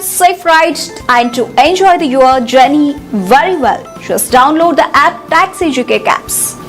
safe rides and to enjoy the, your journey very well. Just download the app Taxi GK Caps.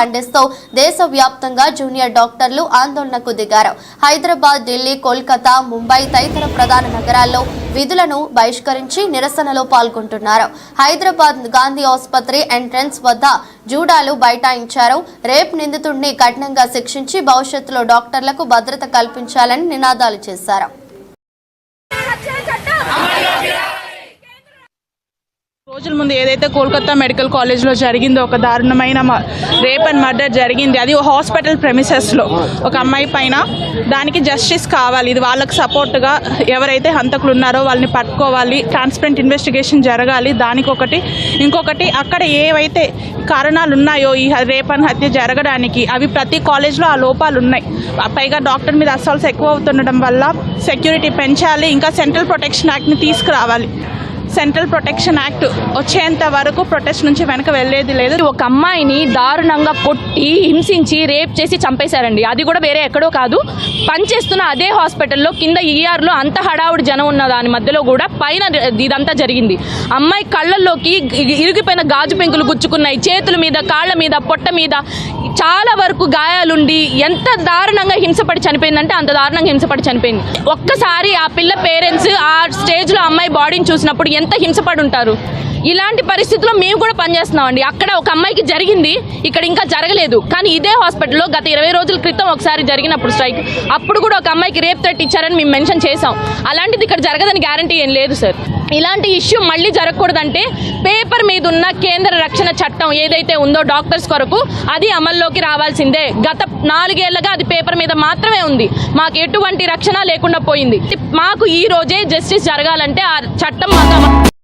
ఖండిస్తూ దేశవ్యాప్తంగా junior డాక్టర్లు ఆందోళనకు దిగారు. హైదరాబాద్ ఢిల్లీ కోల్కతా ముంబై తదితర ప్రధాన నగరాల్లో విధులను బహిష్కరించి నిరసనలో పాల్గొంటున్నారు. హైదరాబాద్ గాంధీ ఆసుపత్రి ఎంట్రన్స్ వద్ద జూడాలు బైఠాయించారు. రేప్ నిందితుడిని కఠినంగా శిక్షించి భవిష్యత్తులో డాక్టర్లకు భద్రత కల్పించాలని నినాదాలు చేశారు. రోజుల ముందు ఏదైతే కోల్కతా మెడికల్ కాలేజ్లో జరిగిందో ఒక దారుణమైన మ- రేప్ అండ్ మర్డర్ జరిగింది. అది హాస్పిటల్ ప్రెమిసెస్లో. ఒక అమ్మాయి పైన దానికి జస్టిస్ కావాలి. ఇది వాళ్ళకి సపోర్ట్గా ఎవరైతే హంతకులు ఉన్నారో వాళ్ళని పట్టుకోవాలి. ట్రాన్స్పరెంట్ ఇన్వెస్టిగేషన్ జరగాలి. దానికి ఒకటి ఇంకొకటి అక్కడ ఏవైతే కారణాలు ఉన్నాయో ఈ రేప్ అండ్ హత్య జరగడానికి అవి ప్రతి కాలేజ్లో ఆ లోపాలు ఉన్నాయి పైగా డాక్టర్ మీద అసలు ఎక్కువ అవుతుండడం వల్ల సెక్యూరిటీ పెంచాలి. ఇంకా సెంట్రల్ ప్రొటెక్షన్ యాక్ట్ని తీసుకురావాలి. సెంట్రల్ ప్రొటెక్షన్ యాక్ట్ వచ్చేంత వరకు ప్రొటెస్ట్ నుంచి వెనక వెళ్ళేది లేదు. ఒక అమ్మాయిని దారుణంగా కొట్టి హింసించి రేప్ చేసి చంపేశారండి. అది కూడా వేరే ఎక్కడో కాదు. పనిచేస్తున్న అదే హాస్పిటల్లో కింద ఈఆర్లో అంత హడావుడి జనం ఉన్న దాని మధ్యలో కూడా పైన ఇదంతా జరిగింది. అమ్మాయి కళ్ళల్లోకి ఇరిగిపోయిన గాజు పెంకులు గుచ్చుకున్నాయి. చేతుల మీద కాళ్ళ మీద పొట్ట మీద చాలా వరకు గాయాలుండి ఎంత దారుణంగా హింసపడి చనిపోయిందంటే అంత దారుణంగా హింసపడి చనిపోయింది. ఒక్కసారి ఆ పిల్ల పేరెంట్స్ ఆ స్టేజ్లో అమ్మాయి బాడీని చూసినప్పుడు ఎంత హింసపడి ఉంటారు ఇలాంటి పరిస్థితుల్లో మేము కూడా పనిచేస్తున్నామండి. అక్కడ ఒక అమ్మాయికి జరిగింది ఇక్కడ ఇంకా జరగలేదు. కానీ ఇదే హాస్పిటల్లో గత ఇరవై రోజుల క్రితం ఒకసారి జరిగినప్పుడు స్ట్రైక్ అప్పుడు కూడా ఒక అమ్మాయికి రేప్ థ్రెట్ ఇచ్చారని మేము మెన్షన్ చేసాం అలాంటిది ఇక్కడ జరగదని గ్యారంటీ ఏం లేదు సార్. ఇలాంటి ఇష్యూ మళ్ళీ జరగకూడదంటే పేపర్ మీద ఉన్న కేంద్ర రక్షణ చట్టం ఏదైతే ఉందో డాక్టర్స్ కొరకు అది అమల్లోకి రావాల్సిందే. గత నాలుగేళ్ళుగా అది పేపర్ మీద మాత్రమే ఉంది. మాకు ఎటువంటి రక్షణ లేకుండా పోయింది. మాకు ఈ రోజే జస్టిస్ జరగాలంటే ఆ చట్టం మాకు